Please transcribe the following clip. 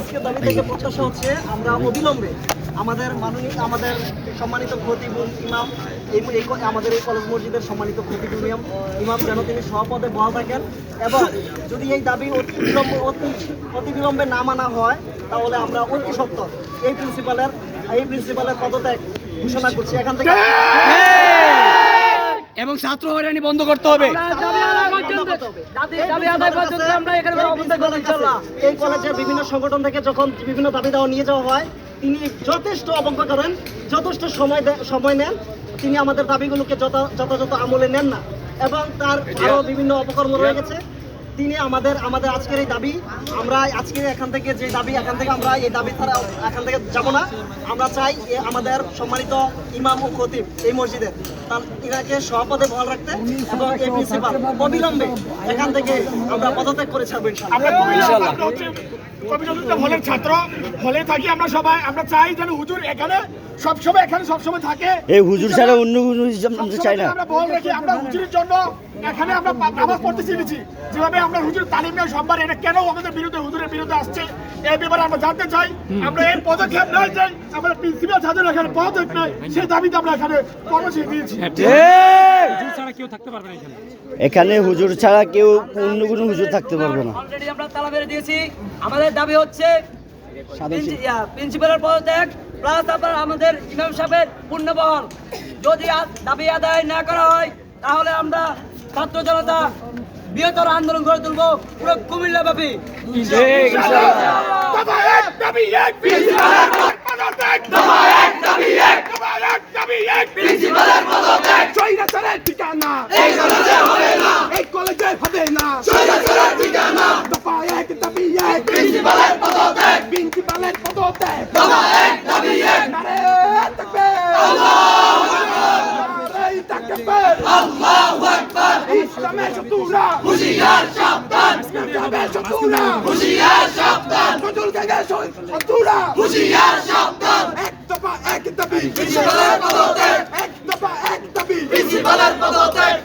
আজকের দাবি থেকে প্রত্যাশা হচ্ছে আমরা অবিলম্বে আমাদের মাননীয় আমাদের সম্মানিত খতিব ইমাম এই এই আমাদের এই কলেজ মসজিদের সম্মানিত খতিব ইমাম ইমাম যেন তিনি সহপদে বহাল থাকেন এবং যদি এই দাবি অতি বিলম্ব অতি অতি বিলম্বে না মানা হয় তাহলে আমরা অতি সত্তর এই প্রিন্সিপালের এই প্রিন্সিপালের পদত্যাগ ঘোষণা করছি। এখান থেকে এবং ছাত্র হয়রানি বন্ধ করতে হবে। এই কলেজের বিভিন্ন সংগঠন থেকে যখন বিভিন্ন দাবি দাওয়া নিয়ে যাওয়া হয় তিনি যথেষ্ট অবজ্ঞা করেন যথেষ্ট সময় সময় নেন। তিনি আমাদের দাবিগুলোকে যথা- যথাযথ আমলে নেন না। এবং তার আরও বিভিন্ন অপকর্ম রয়ে গেছে। তিনি আমাদের আমাদের আজকের এই দাবি আমরা আজকে এখান থেকে যে দাবি এখান থেকে আমরা এই দাবি ছাড়া এখান থেকে যাব না। আমরা চাই আমাদের সম্মানিত ইমাম ও খতিব এই মসজিদের তার ইনাকে সহপদে বহাল রাখতে এবং এই প্রিন্সিপাল অবিলম্বে এখান থেকে আমরা পদত্যাগ করে ছাড়বো ইনশাআল্লাহ। হলের ছাত্র হলে থাকি আমরা সবাই। আমরা চাই যেন হুজুর এখানে সবসময় এখানে সবসময় থাকে। এই হুজুর ছাড়া অন্য কোনো আমরা চাই না। আমরা বল রাখি। আমরা হুজুরের জন্য এখানে আমরা নামাজ পড়তে শিখেছি যেভাবে আমরা হুজুর তালিম নেই সোমবার এটা কেন আমাদের বিরুদ্ধে হুজুরের বিরুদ্ধে আসছে? এই ব্যাপারে আমরা জানতে চাই। আমরা এর পদক্ষেপ নয় চাই আমরা প্রিন্সিপাল ছাত্র এখানে পদক্ষেপ নয়। সেই দাবিতে আমরা এখানে কর্মসূচি দিয়েছি। এখানে। হুজুর ছাড়া কেউ অন্য কোনো হুজুর থাকতে পারবে না। অলরেডি আমরা তালা মেরে দিয়েছি। আমাদের দাবি হচ্ছে প্রিন্সি- প্রিন্সিপালের পদত্যাগ প্লাস আপনার আমাদের ইমাম সাহেবের পূর্ণবহল যদি দাবি আদায় না করা হয় তাহলে আমরা ছাত্র জনতা বৃহত্তর আন্দোলন গড়ে তুলবো পুরো কুমিল্লা ব্যাপী। এক দাবি এক দাবি এক দফা এক দাবি এক প্রিন্সিপালের পদত্যাগ স্বৈরাচারের ঠিকানা এই কলেজে হবে না এই কলেজে হবে না স্বৈরাচারের ঠিকানা দফা এক দাবি এক প্রিন্সিপালের পদত্যাগ প্রিন্সিপালের পদত্যাগ দফা এক দাবি এক নারে তাকবীর আল্লাহু আকবার নারে তাকবীর আল্লাহু আকবার ইসলামের শত্রুরা হুশিয়ার সাবধান। ইসলামের শত্রুরা হুশিয়ার সাবধান। নজরুল গায়ের শত্রুরা হুশিয়ার সাবধান। এক দফা এক দাবি প্রিন্সিপালের পদত্যাগ। এক দফা এক দাবি প্রিন্সিপালের পদত্যাগ।